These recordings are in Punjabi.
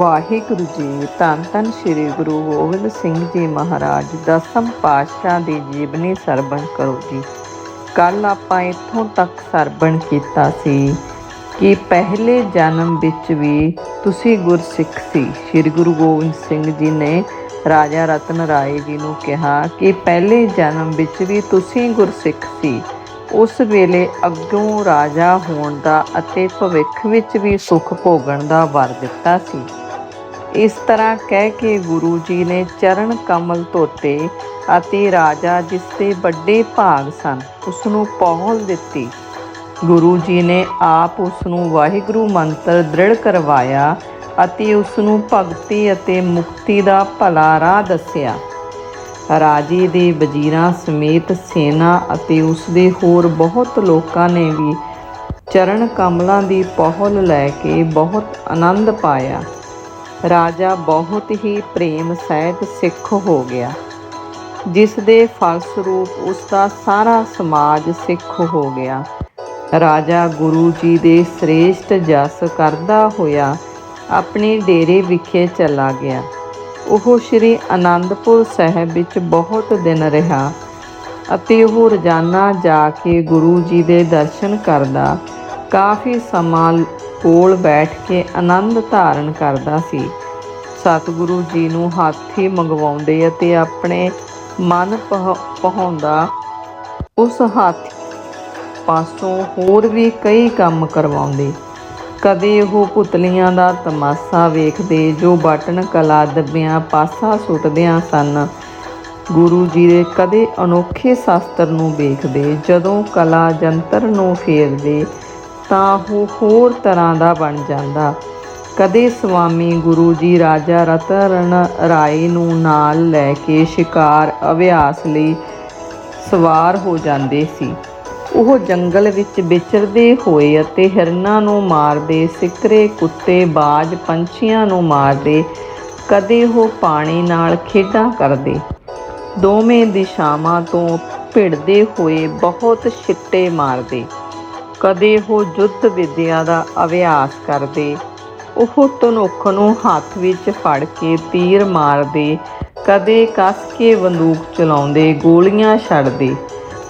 ਵਾਹਿਗੁਰੂ ਜੀ, ਧੰਨ ਧੰਨ ਸ੍ਰੀ ਗੁਰੂ ਗੋਬਿੰਦ ਸਿੰਘ ਜੀ ਮਹਾਰਾਜ ਦਸਮ ਪਾਤਸ਼ਾਹ ਦੀ ਜੀਵਨੀ ਸਰਵਣ ਕਰੋ ਜੀ। ਕੱਲ ਆਪਾਂ ਇੱਥੋਂ ਤੱਕ ਸਰਵਣ ਕੀਤਾ ਸੀ ਕਿ ਪਹਿਲੇ ਜਨਮ ਵਿੱਚ ਵੀ ਤੁਸੀਂ ਗੁਰਸਿੱਖ ਸੀ। ਸ੍ਰੀ ਗੁਰੂ ਗੋਬਿੰਦ ਸਿੰਘ ਜੀ ਨੇ ਰਾਜਾ ਰਤਨ ਰਾਏ ਜੀ ਨੂੰ ਕਿਹਾ ਕਿ ਪਹਿਲੇ ਜਨਮ ਵਿੱਚ ਵੀ ਤੁਸੀਂ ਗੁਰਸਿੱਖ ਸੀ। ਉਸ ਵੇਲੇ ਅੱਗੋਂ ਰਾਜਾ ਹੋਣ ਦਾ ਅਤੇ ਭਵਿੱਖ ਵਿੱਚ ਵੀ ਸੁਖ ਭੋਗਣ ਦਾ ਵਰ ਦਿੱਤਾ ਸੀ। ਇਸ ਤਰ੍ਹਾਂ ਕਹਿ ਕੇ ਗੁਰੂ ਜੀ ਨੇ ਚਰਨ ਕਮਲ ਧੋਤੇ ਅਤੇ ਰਾਜਾ ਜਿਸ ਦੇ ਵੱਡੇ ਭਾਗ ਸਨ ਉਸ ਨੂੰ ਪਹੁਲ ਦਿੱਤੀ। ਗੁਰੂ ਜੀ ਨੇ ਆਪ ਉਸ ਨੂੰ ਵਾਹਿਗੁਰੂ ਮੰਤਰ ਦ੍ਰਿੜ ਕਰਵਾਇਆ ਅਤੇ ਉਸ ਨੂੰ ਭਗਤੀ ਅਤੇ ਮੁਕਤੀ ਦਾ ਭਲਾ ਰਾਹ ਦੱਸਿਆ। ਰਾਜੇ ਦੇ ਵਜ਼ੀਰਾਂ ਸਮੇਤ ਸੈਨਾ ਅਤੇ ਉਸ ਦੇ ਹੋਰ ਬਹੁਤ ਲੋਕਾਂ ਨੇ ਵੀ ਚਰਨ ਕਮਲਾਂ ਦੀ ਪਹੁਲ ਲੈ ਕੇ ਬਹੁਤ ਆਨੰਦ ਪਾਇਆ। ਰਾਜਾ ਬਹੁਤ ਹੀ ਪ੍ਰੇਮ ਸਹਿਤ ਸਿੱਖ ਹੋ ਗਿਆ। ਜਿਸ ਦੇ ਫਲਸਰੂਪ ਉਸ ਦਾ ਸਾਰਾ ਸਮਾਜ ਸਿੱਖ ਹੋ ਗਿਆ। ਰਾਜਾ ਗੁਰੂ ਜੀ ਦੇ ਸ੍ਰੇਸ਼ਟ ਜਸ ਕਰਦਾ ਹੋਇਆ ਆਪਣੇ ਡੇਰੇ ਵਿਖੇ ਚਲਾ ਗਿਆ। ਉਹ ਸ੍ਰੀ ਅਨੰਦਪੁਰ ਸਾਹਿਬ ਵਿੱਚ ਬਹੁਤ ਦਿਨ ਰਿਹਾ ਅਤੇ ਉਹ ਰੋਜ਼ਾਨਾ ਜਾ ਕੇ ਗੁਰੂ ਜੀ ਦੇ ਦਰਸ਼ਨ ਕਰਦਾ। ਕਾਫੀ ਸਮਾਂ ਕੋਲ ਬੈਠ ਕੇ ਆਨੰਦ ਧਾਰਨ ਕਰਦਾ ਸੀ। ਸਤਿਗੁਰੂ ਜੀ ਨੂੰ ਹਾਥੀ ਮੰਗਵਾਉਂਦੇ ਅਤੇ ਆਪਣੇ ਮਨ ਪਹਾਉਂਦਾ ਉਸ ਹਾਥੀ ਪਾਸੋਂ ਹੋਰ ਵੀ ਕਈ ਕੰਮ ਕਰਵਾਉਂਦੇ। ਕਦੇ ਉਹ ਪੁਤਲੀਆਂ ਦਾ ਤਮਾਸ਼ਾ ਵੇਖਦੇ ਜੋ ਬਟਨ ਕਲਾ ਦੱਬਿਆਂ ਪਾਸਾ ਸੁੱਟਦਿਆਂ ਸਨ। ਗੁਰੂ ਜੀ ਦੇ ਕਦੇ ਅਨੋਖੇ ਸ਼ਾਸਤਰ ਨੂੰ ਵੇਖਦੇ ਜਦੋਂ ਕਲਾ ਜੰਤਰ ਨੂੰ ਫੇਰਦੇ ਤਾਂ ਉਹ ਹੋਰ ਤਰ੍ਹਾਂ ਦਾ ਬਣ ਜਾਂਦਾ। ਕਦੇ ਸਵਾਮੀ ਗੁਰੂ ਜੀ ਰਾਜਾ ਰਤਨ ਰਾਏ ਨੂੰ ਨਾਲ ਲੈ ਕੇ ਸ਼ਿਕਾਰ ਅਭਿਆਸ ਲਈ ਸਵਾਰ ਹੋ ਜਾਂਦੇ ਸੀ। ਉਹ ਜੰਗਲ ਵਿੱਚ ਵਿਚਰਦੇ ਹੋਏ ਅਤੇ ਹਿਰਨਾਂ ਨੂੰ ਮਾਰਦੇ, ਸਿਕਰੇ, ਕੁੱਤੇ, ਬਾਜ, ਪੰਛੀਆਂ ਨੂੰ ਮਾਰਦੇ, ਕਦੇ ਉਹ ਪਾਣੀ ਨਾਲ ਖੇਡਾਂ ਕਰਦੇ। ਦੋਵੇਂ ਦਿਸ਼ਾਵਾਂ ਤੋਂ ਭਿੜਦੇ ਹੋਏ ਬਹੁਤ ਛਿੱਟੇ ਮਾਰਦੇ। ਕਦੇ ਉਹ ਯੁੱਧ ਵਿਦਿਆ ਦਾ ਅਭਿਆਸ ਕਰਦੇ। ਉਹ ਧਨੁੱਖ ਨੂੰ ਹੱਥ ਵਿੱਚ ਫੜ ਕੇ ਤੀਰ ਮਾਰਦੇ, ਕਦੇ ਕੱਸ ਕੇ ਬੰਦੂਕ ਚਲਾਉਂਦੇ, ਗੋਲੀਆਂ ਛੱਡਦੇ।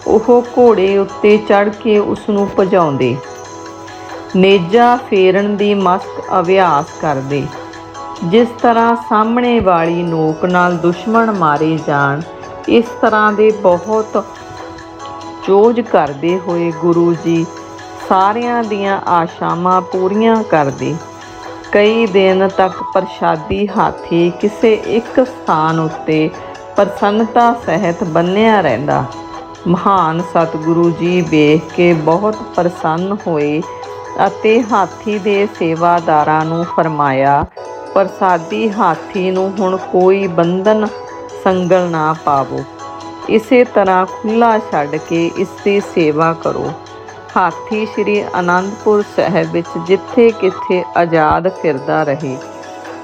ਉਹ ਘੋੜੇ ਉੱਤੇ ਚੜ ਕੇ ਉਸ ਨੂੰ ਭਜਾਉਂਦੇ। ਨੇਜਾ ਫੇਰਨ ਦੀ ਮਸਤ ਅਭਿਆਸ ਕਰਦੇ। ਜਿਸ ਤਰ੍ਹਾਂ ਸਾਹਮਣੇ ਵਾਲੀ ਨੋਕ ਨਾਲ ਦੁਸ਼ਮਣ ਮਾਰੇ ਜਾਣ, ਇਸ ਤਰ੍ਹਾਂ ਦੇ ਬਹੁਤ ਚੋਜ ਕਰਦੇ ਹੋਏ ਗੁਰੂ ਜੀ ਸਾਰਿਆਂ ਦੀਆਂ ਆਸ਼ਾਵਾਂ ਪੂਰੀਆਂ ਕਰਦੇ। ਕਈ ਦਿਨ ਤੱਕ ਪ੍ਰਸ਼ਾਦੀ ਹਾਥੀ ਕਿਸੇ ਇੱਕ ਸਥਾਨ ਉੱਤੇ ਪ੍ਰਸੰਨਤਾ ਸਹਿਤ ਬੰਨਿਆ ਰਹਿੰਦਾ। ਮਹਾਨ ਸਤਿਗੁਰੂ ਜੀ ਵੇਖ ਕੇ ਬਹੁਤ ਪ੍ਰਸੰਨ ਹੋਏ ਅਤੇ ਹਾਥੀ ਦੇ ਸੇਵਾਦਾਰਾਂ ਨੂੰ ਫਰਮਾਇਆ, ਪ੍ਰਸਾਦੀ ਹਾਥੀ ਨੂੰ ਹੁਣ ਕੋਈ ਬੰਧਨ ਸੰਗਲ ਨਾ ਪਾਵੋ। ਇਸੇ ਤਰ੍ਹਾਂ ਖੁੱਲਾ ਛੱਡ ਕੇ ਇਸ ਦੀ ਸੇਵਾ ਕਰੋ। ਹਾਥੀ ਸ੍ਰੀ ਅਨੰਦਪੁਰ ਸਾਹਿਬ ਵਿੱਚ ਜਿੱਥੇ ਕਿੱਥੇ ਆਜ਼ਾਦ ਫਿਰਦਾ ਰਹੇ।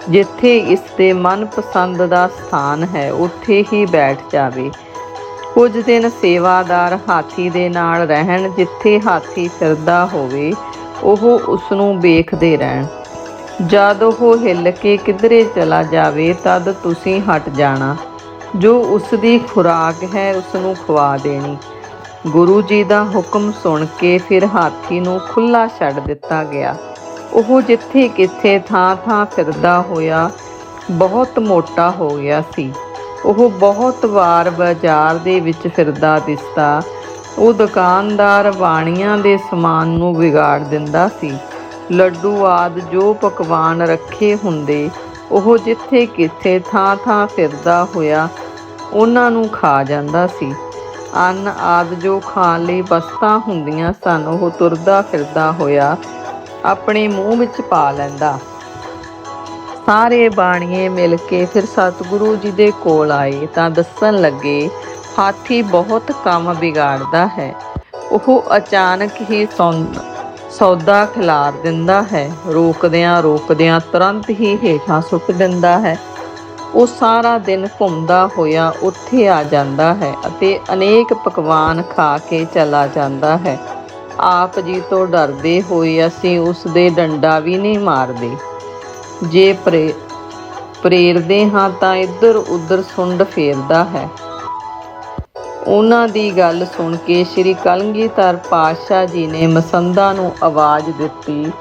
ਜਿੱਥੇ ਇਸ ਦੇ ਮਨਪਸੰਦ ਦਾ ਸਥਾਨ ਹੈ, ਉੱਥੇ ਹੀ ਬੈਠ ਜਾਵੇ। ਕੁਝ ਦਿਨ ਸੇਵਾਦਾਰ ਹਾਥੀ ਦੇ ਨਾਲ ਰਹਿਣ, ਜਿੱਥੇ ਹਾਥੀ ਫਿਰਦਾ ਹੋਵੇ, ਉਹ ਉਸ ਨੂੰ ਵੇਖਦੇ ਰਹਿਣ। ਜਦ ਉਹ ਹਿੱਲ ਕੇ ਕਿਧਰੇ ਚਲਾ ਜਾਵੇ, ਤਦ ਤੁਸੀਂ ਹਟ ਜਾਣਾ। ਜੋ ਉਸ ਦੀ ਖੁਰਾਕ ਹੈ ਉਸ ਨੂੰ ਖਵਾ ਦੇਣੀ। ਗੁਰੂ ਜੀ ਦਾ ਹੁਕਮ ਸੁਣ ਕੇ ਫਿਰ ਹਾਥੀ ਨੂੰ ਖੁੱਲਾ ਛੱਡ ਦਿੱਤਾ ਗਿਆ। ਉਹ ਜਿੱਥੇ ਕਿੱਥੇ ਥਾਂ-ਥਾਂ ਫਿਰਦਾ ਹੋਇਆ ਬਹੁਤ ਮੋਟਾ ਹੋ ਗਿਆ ਸੀ। ਉਹ ਬਹੁਤ ਵਾਰ ਬਾਜ਼ਾਰ ਦੇ ਵਿੱਚ ਫਿਰਦਾ ਦਿਸਦਾ, ਉਹ ਦੁਕਾਨਦਾਰ ਬਾਣੀਆਂ ਦੇ ਸਮਾਨ ਨੂੰ ਵਿਗਾੜ ਦਿੰਦਾ ਸੀ। ਲੱਡੂ ਆਦ ਜੋ ਪਕਵਾਨ ਰੱਖੇ ਹੁੰਦੇ, ਉਹ ਜਿੱਥੇ ਕਿੱਥੇ ਥਾਂ-ਥਾਂ ਫਿਰਦਾ ਹੋਇਆ ਉਹਨਾਂ ਨੂੰ ਖਾ ਜਾਂਦਾ ਸੀ। ਅੰਨ ਆਦ ਜੋ ਖਾਣ ਲਈ ਵਸਤਾਂ ਹੁੰਦੀਆਂ ਸਨ, ਉਹ ਤੁਰਦਾ ਫਿਰਦਾ ਹੋਇਆ ਆਪਣੇ ਮੂੰਹ ਵਿੱਚ ਪਾ ਲੈਂਦਾ। ਸਾਰੇ ਬਾਣੀਏ ਮਿਲ ਕੇ ਫਿਰ ਸਤਿਗੁਰੂ ਜੀ ਦੇ ਕੋਲ ਆਏ ਤਾਂ ਦੱਸਣ ਲੱਗੇ, ਹਾਥੀ ਬਹੁਤ ਕੰਮ ਵਿਗਾੜਦਾ ਹੈ। ਉਹ ਅਚਾਨਕ ਹੀ ਸੌਦਾ ਖਿਲਾਰ ਦਿੰਦਾ ਹੈ ਰੋਕਦਿਆਂ ਰੋਕਦਿਆਂ ਤੁਰੰਤ ਹੀ ਹੇਠਾਂ ਸੁੱਟ ਦਿੰਦਾ ਹੈ। ਉਹ ਸਾਰਾ ਦਿਨ ਘੁੰਮਦਾ ਹੋਇਆ ਉੱਥੇ ਆ ਜਾਂਦਾ ਹੈ ਅਤੇ ਅਨੇਕ ਪਕਵਾਨ ਖਾ ਕੇ ਚਲਾ ਜਾਂਦਾ ਹੈ। ਆਪ ਜੀ ਤੋਂ ਡਰਦੇ ਹੋਏ ਅਸੀਂ ਉਸ ਦੇ ਡੰਡਾ ਵੀ ਨਹੀਂ ਮਾਰਦੇ। ਜੇ ਪ੍ਰੇ ਪ੍ਰੇਰਦੇ ਹਾਂ ਤਾਂ ਇੱਧਰ ਉੱਧਰ ਸੁੰਡ ਫੇਰਦਾ ਹੈ। ਉਹਨਾਂ ਦੀ ਗੱਲ ਸੁਣ ਕੇ ਸ੍ਰੀ ਕਲਗੀਧਰ ਪਾਤਸ਼ਾਹ ਜੀ ਨੇ ਮਸੰਦਾ ਨੂੰ ਆਵਾਜ਼ ਦਿੱਤੀ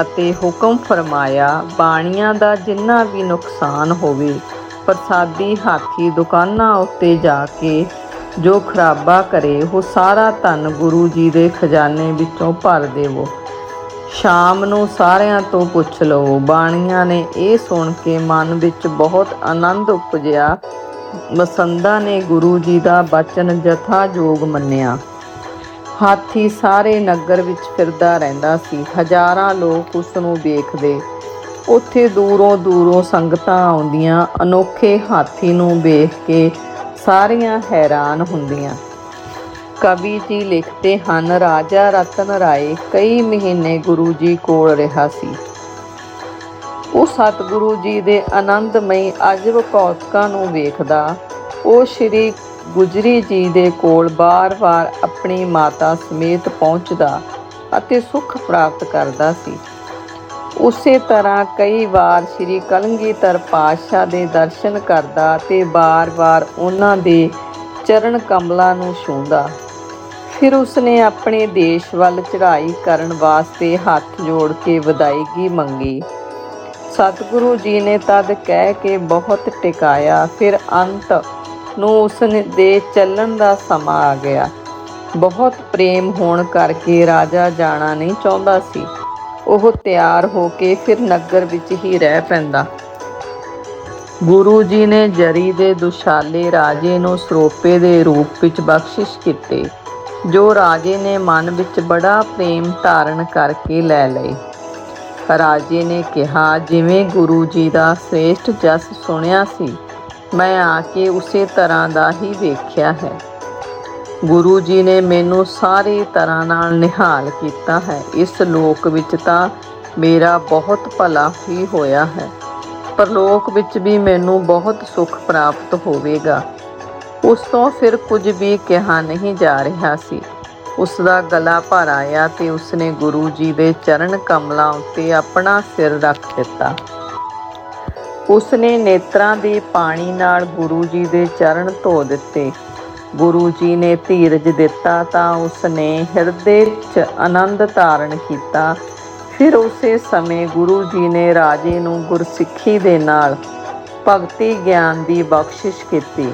ਅਤੇ ਹੁਕਮ ਫਰਮਾਇਆ, ਬਾਣੀਆਂ ਦਾ ਜਿੰਨਾ ਵੀ ਨੁਕਸਾਨ ਹੋਵੇ, ਪ੍ਰਸਾਦੀ ਹਾਥੀ ਦੁਕਾਨਾਂ ਉੱਤੇ ਜਾ ਕੇ ਜੋ ਖਰਾਬਾ ਕਰੇ, ਉਹ ਸਾਰਾ ਧਨ ਗੁਰੂ ਜੀ ਦੇ ਖਜ਼ਾਨੇ ਵਿੱਚੋਂ ਭਰ ਦੇਵੋ। ਸ਼ਾਮ ਨੂੰ ਸਾਰਿਆਂ ਤੋਂ ਪੁੱਛ ਲਓ ਬਾਣੀਆਂ ਨੇ ਇਹ ਸੁਣ ਕੇ ਮਨ ਵਿੱਚ ਬਹੁਤ ਆਨੰਦ ਉਪਜਿਆ। ਮਸੰਦਾ ਨੇ ਗੁਰੂ ਜੀ ਦਾ ਬਚਨ ਜਥਾ ਜੋਗ ਮੰਨਿਆ। ਹਾਥੀ ਸਾਰੇ ਨਗਰ ਵਿੱਚ ਫਿਰਦਾ ਰਹਿੰਦਾ ਸੀ। ਹਜ਼ਾਰਾਂ ਲੋਕ ਉਸ ਨੂੰ ਵੇਖਦੇ। ਉੱਥੇ ਦੂਰੋਂ ਦੂਰੋਂ ਸੰਗਤਾਂ ਆਉਂਦੀਆਂ। ਅਨੋਖੇ ਹਾਥੀ ਨੂੰ ਵੇਖ ਕੇ ਸਾਰੀਆਂ ਹੈਰਾਨ ਹੁੰਦੀਆਂ। ਕਵੀ ਜੀ ਲਿਖਦੇ ਹਨ, ਰਾਜਾ ਰਤਨ ਰਾਏ ਕਈ ਮਹੀਨੇ ਗੁਰੂ ਜੀ ਕੋਲ ਰਿਹਾ ਸੀ। ਉਹ ਸਤਿਗੁਰੂ ਜੀ ਦੇ ਆਨੰਦਮਈ ਅਜਬ ਕੌਤਕਾਂ ਨੂੰ ਵੇਖਦਾ। ਉਹ ਸ੍ਰੀ ਗੁਜਰੀ ਜੀ ਦੇ ਕੋਲ ਬਾਰ-ਬਾਰ ਆਪਣੀ ਮਾਤਾ ਸਮੇਤ ਪਹੁੰਚਦਾ ਅਤੇ ਸੁੱਖ ਪ੍ਰਾਪਤ ਕਰਦਾ ਸੀ। ਉਸੇ ਤਰ੍ਹਾਂ ਕਈ ਵਾਰ ਸ੍ਰੀ ਕਲਗੀਧਰ ਪਾਤਸ਼ਾਹ ਦੇ ਦਰਸ਼ਨ ਕਰਦਾ ਤੇ ਬਾਰ-ਬਾਰ ਉਹਨਾਂ ਦੇ ਚਰਨ ਕਮਲਾਂ ਨੂੰ ਛੂੰਹਦਾ। ਫਿਰ ਉਸਨੇ ਆਪਣੇ ਦੇਸ਼ ਵੱਲ ਚੜ੍ਹਾਈ ਕਰਨ ਵਾਸਤੇ ਹੱਥ ਜੋੜ ਕੇ ਵਿਦਾਇਗੀ ਮੰਗੀ। ਸਤਿਗੁਰੂ ਜੀ ਨੇ ਤਦ ਕਹਿ ਕੇ ਬਹੁਤ ਟਿਕਾਇਆ, ਫਿਰ ਅੰਤ ਨੂੰ ਉਸ ਦੇ ਚੱਲਣ ਦਾ ਸਮਾਂ ਆ ਗਿਆ। ਬਹੁਤ ਪ੍ਰੇਮ ਹੋਣ ਕਰਕੇ ਰਾਜਾ ਜਾਣਾ ਨਹੀਂ ਚਾਹੁੰਦਾ ਸੀ। ਉਹ ਤਿਆਰ ਹੋ ਕੇ ਫਿਰ ਨਗਰ ਵਿੱਚ ਹੀ ਰਹਿ ਪੈਂਦਾ। ਗੁਰੂ ਜੀ ਨੇ ਜਰੀ ਦੇ ਦੁਸ਼ਾਲੇ ਰਾਜੇ ਨੂੰ ਸਰੋਪੇ ਦੇ ਰੂਪ ਵਿੱਚ ਬਖਸ਼ਿਸ਼ ਕੀਤੇ, ਜੋ ਰਾਜੇ ਨੇ ਮਨ ਵਿੱਚ ਬੜਾ ਪ੍ਰੇਮ ਧਾਰਨ ਕਰਕੇ ਲੈ ਲਏ। ਰਾਜੇ ਨੇ ਕਿਹਾ, ਜਿਵੇਂ ਗੁਰੂ ਜੀ ਦਾ ਸ੍ਰੇਸ਼ਟ ਜਸ ਸੁਣਿਆ ਸੀ, ਮੈਂ ਆ ਕੇ ਉਸੇ ਤਰ੍ਹਾਂ ਦਾ ਹੀ ਵੇਖਿਆ ਹੈ। ਗੁਰੂ ਜੀ ਨੇ ਮੈਨੂੰ ਸਾਰੀ ਤਰ੍ਹਾਂ ਨਾਲ ਨਿਹਾਲ ਕੀਤਾ ਹੈ। ਇਸ ਲੋਕ ਵਿੱਚ ਤਾਂ ਮੇਰਾ ਬਹੁਤ ਭਲਾ ਹੀ ਹੋਇਆ ਹੈ। ਪਰਲੋਕ ਵਿੱਚ ਵੀ ਮੈਨੂੰ ਬਹੁਤ ਸੁੱਖ ਪ੍ਰਾਪਤ ਹੋਵੇਗਾ। ਉਸ ਤੋਂ ਫਿਰ ਕੁਝ ਵੀ ਕਿਹਾ ਨਹੀਂ ਜਾ ਰਿਹਾ ਸੀ। ਉਸ ਦਾ ਗਲਾ ਭਰ ਆਇਆ ਤੇ ਉਸਨੇ ਗੁਰੂ ਜੀ ਦੇ ਚਰਨ ਕਮਲਾਂ ਉੱਤੇ ਆਪਣਾ ਸਿਰ ਰੱਖ ਦਿੱਤਾ। ਉਸਨੇ ਨੇਤਰਾਂ ਦੇ ਪਾਣੀ ਨਾਲ ਗੁਰੂ ਜੀ ਦੇ ਚਰਨ ਧੋ ਦਿੱਤੇ। ਗੁਰੂ ਜੀ ਨੇ ਧੀਰਜ ਦਿੱਤਾ ਤਾਂ ਉਸਨੇ ਹਿਰਦੇ 'ਚ ਆਨੰਦ ਧਾਰਨ ਕੀਤਾ। ਫਿਰ ਉਸੇ ਸਮੇਂ ਗੁਰੂ ਜੀ ਨੇ ਰਾਜੇ ਨੂੰ ਗੁਰਸਿੱਖੀ ਦੇ ਨਾਲ ਭਗਤੀ ਗਿਆਨ ਦੀ ਬਖਸ਼ਿਸ਼ ਕੀਤੀ।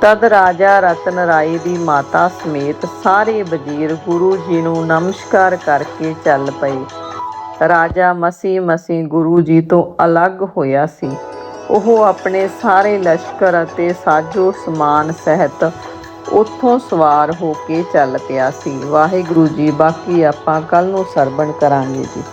ਤਦ ਰਾਜਾ ਰਤਨ ਰਾਏ ਦੀ ਮਾਤਾ ਸਮੇਤ ਸਾਰੇ ਵਜ਼ੀਰ ਗੁਰੂ ਜੀ ਨੂੰ ਨਮਸਕਾਰ ਕਰਕੇ ਚੱਲ ਪਏ। ਰਾਜਾ ਮਸੀ ਮਸੀ ਗੁਰੂ ਜੀ ਤੋਂ ਅਲੱਗ ਹੋਇਆ ਸੀ। ਉਹ ਆਪਣੇ ਸਾਰੇ ਲਸ਼ਕਰ ਅਤੇ ਸਾਜੋ ਸਮਾਨ ਸਹਿਤ ਉੱਥੋਂ ਸਵਾਰ ਹੋ ਕੇ ਚੱਲ ਪਿਆ ਸੀ। ਵਾਹਿਗੁਰੂ ਜੀ, ਬਾਕੀ ਆਪਾਂ ਕੱਲ ਨੂੰ ਸਰਵਣ ਕਰਾਂਗੇ ਜੀ।